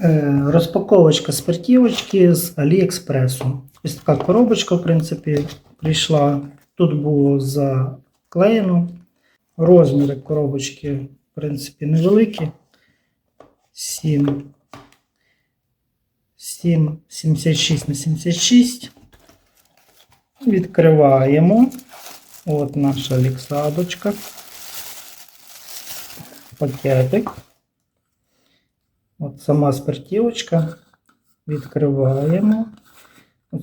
Е, Розпаковочка спиртівочки з Аліекспресу. Ось така коробочка, в принципі, прийшла. Тут було заклеєно. Розміри коробочки, в принципі, невеликі. 7, 7, 76 на 76. Відкриваємо. От наша ліксадочка. Пакетик. От сама спиртівочка. Відкриваємо.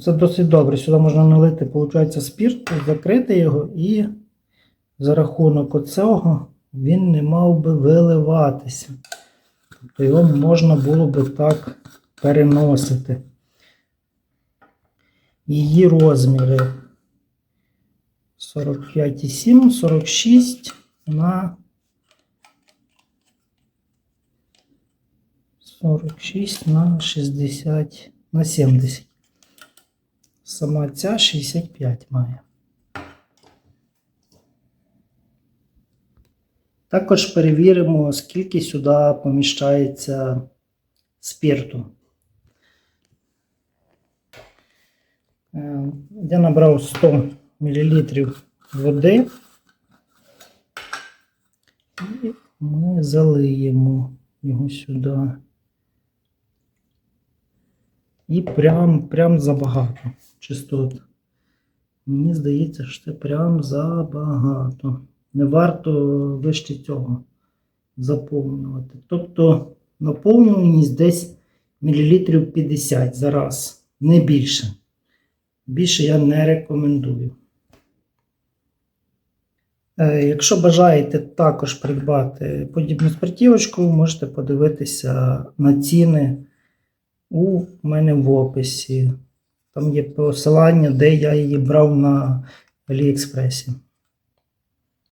Це досить добре. Сюди можна налити, виходить, спірт, закрити його, і за рахунок оцього він не мав би виливатися. Тобто його можна було би так переносити. Її розміри 45,7, 46 на 46 на 60 на 70. Сама ця 65 має. Також перевіримо, скільки сюди поміщається спирту. Е, Я набрав 100 мл води. І ми залиємо його сюди. І прям, прям забагато чистот. Мені здається, що це прям забагато. Не варто вище цього заповнювати. Тобто наповнюваність десь мілілітрів 50 за раз, не більше. Більше я не рекомендую. Е, Якщо бажаєте також придбати подібну спиртівочку, можете подивитися на ціни у мене в описі. Там є посилання, де я її брав на Аліекспресі.